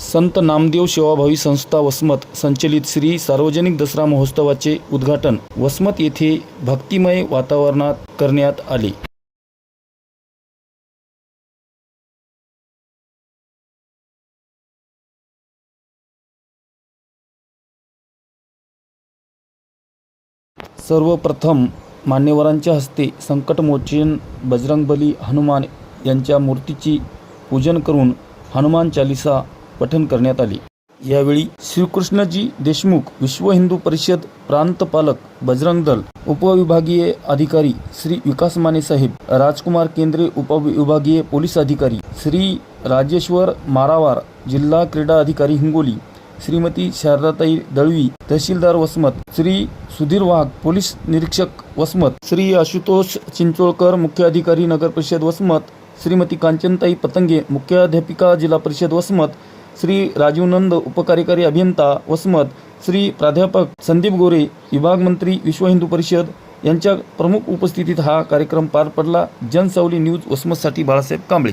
संत नामदेव सेवाभावी संस्था वसमत संचलित श्री सार्वजनिक दसरा महोत्सवाचे उद्घाटन वसमत येथे भक्तिमय वातावरणात करण्यात आले. सर्वप्रथम मान्यवरांच्या हस्ते संकटमोचन बजरंगबली हनुमान यांच्या मूर्तीची पूजन करून हनुमान चालिसा पठण करण्यात आले. यावेळी श्रीकृष्णजी देशमुख विश्व हिंदू परिषद प्रांतपालक बजरंग दल उपविभागीय अधिकारी श्री विकास माने साहेब राजकुमार केंद्रे उपविभागीय पोलीस अधिकारी श्री राजेश्वर मारावार जिल्हा क्रीडा अधिकारी हिंगोली श्रीमती शारदाताई दळवी तहसीलदार वसमत श्री सुधीर वाघ पोलीस निरीक्षक वसमत श्री आशुतोष चिंचोळकर मुख्य अधिकारी नगर परिषद वसमत श्रीमती कांचनताई पतंगे मुख्याध्यापिका जिल्हा परिषद वसमत श्री राजीव नंद उपकार्यकारी अभियंता वसमत श्री प्राध्यापक संदीप गोरे विभाग मंत्री विश्व हिंदू परिषद यांच्या प्रमुख उपस्थितीत हा कार्यक्रम पार पडला. जनसावली न्यूज वसमतसाठी बाळासाहेब कांबळे.